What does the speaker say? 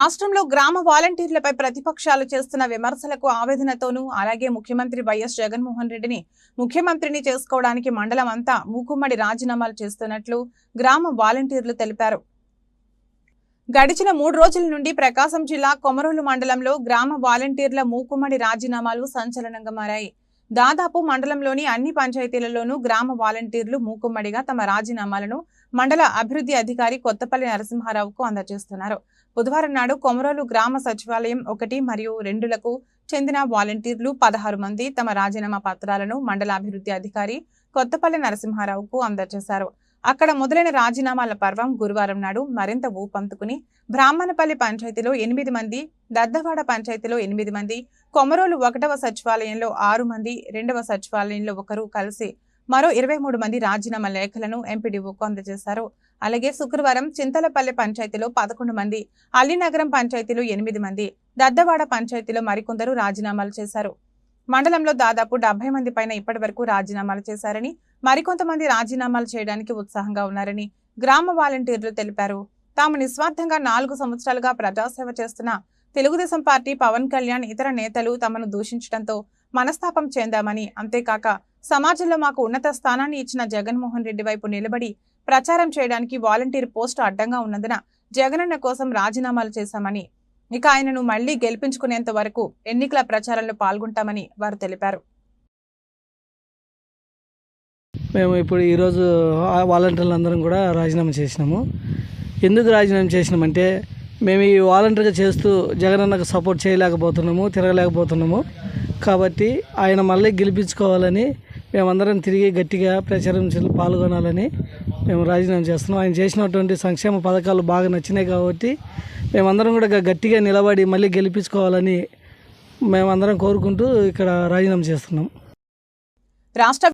రాష్ట్రంలో గ్రామ వాలంటీర్లపై ప్రతిపక్షాలు చేస్తున్న విమర్శలకు ఆవేదనతోనూ అలాగే ముఖ్యమంత్రి వైఎస్ జగన్మోహన్ రెడ్డిని ముఖ్యమంత్రిని చేసుకోవడానికి మండలం అంతా మూకుమ్మడి రాజీనామాలు చేస్తున్నట్లు గ్రామ వాలంటీర్లు తెలిపారు. గడిచిన మూడు రోజుల నుండి ప్రకాశం జిల్లా కొమరోలు మండలంలో గ్రామ వాలంటీర్ల మూకుమ్మడి రాజీనామాలు సంచలనంగా మారాయి. దాదాపు మండలంలోని అన్ని పంచాయతీలలోనూ గ్రామ వాలంటీర్లు మూకుమ్మడిగా తమ రాజీనామాలను మండల అభివృద్ధి అధికారి కొత్తపల్లి నరసింహారావుకు అందజేస్తున్నారు. బుధవారం నాడు కొమరోలు గ్రామ సచివాలయం ఒకటి మరియు రెండులకు చెందిన వాలంటీర్లు పదహారు మంది తమ రాజీనామా పత్రాలను మండల అభివృద్ధి అధికారి కొత్తపల్లి నరసింహారావుకు అందజేశారు. అక్కడ మొదలైన రాజీనామాల పర్వం గురువారం నాడు మరింత ఊపందుకుని బ్రాహ్మణపల్లి పంచాయతీలో ఎనిమిది మంది దద్దవాడ పంచాయతీలో ఎనిమిది మంది కొమరోలు ఒకటవ సచివాలయంలో ఆరు మంది రెండవ సచివాలయంలో ఒకరు కలిసి మరో ఇరవై మూడు మంది రాజీనామా లేఖలను ఎంపీడీఓకు అందజేశారు. అలాగే శుక్రవారం చింతలపల్లి పంచాయతీలో పదకొండు మంది అల్లినగరం పంచాయతీలో ఎనిమిది మంది దద్దవాడ పంచాయతీలో మరికొందరు రాజీనామాలు చేశారు. మండలంలో దాదాపు డెబ్బై మంది పైన ఇప్పటి వరకు రాజీనామాలు చేశారని మరికొంతమంది రాజీనామాలు చేయడానికి ఉత్సాహంగా ఉన్నారని గ్రామ వాలంటీర్లు తెలిపారు. తాము నిస్వార్థంగా నాలుగు సంవత్సరాలుగా ప్రజాసేవ చేస్తున్న తెలుగుదేశం పార్టీ పవన్ కళ్యాణ్ ఇతర నేతలు తమను దూషించడంతో మనస్తాపం చెందామని అంతేకాక సమాజంలో మాకు ఉన్నత స్థానాన్ని ఇచ్చిన జగన్మోహన్ రెడ్డి వైపు నిలబడి ప్రచారం చేయడానికి వాలంటీర్ పోస్టు అడ్డంగా ఉన్నందున జగనన్న కోసం రాజీనామాలు చేశామని ఇక ఆయనను మళ్ళీ గెలిపించుకునేంత వరకు ఎన్నికల ప్రచారంలో పాల్గొంటామని వారు తెలిపారు. మేము ఇప్పుడు ఈరోజు ఆ వాలంటీర్లు అందరం కూడా రాజీనామా చేసినాము. ఎందుకు రాజీనామా చేసినామంటే మేము ఈ వాలంటీర్గా చేస్తూ జగనన్నకు సపోర్ట్ చేయలేకపోతున్నాము తిరగలేకపోతున్నాము. కాబట్టి ఆయన మళ్ళీ గెలిపించుకోవాలని మేమందరం తిరిగి గట్టిగా ప్రచారం చేసి పాల్గొనాలని మేము రాజీనామా చేస్తున్నాం. ఆయన చేసినటువంటి సంక్షేమ పథకాలు బాగా నచ్చినాయి కాబట్టి మేమందరం కూడా గట్టిగా నిలబడి మళ్ళీ గెలిపించుకోవాలని మేమందరం కోరుకుంటూ ఇక్కడ రాజీనామా చేస్తున్నాం. రాష్ట్ర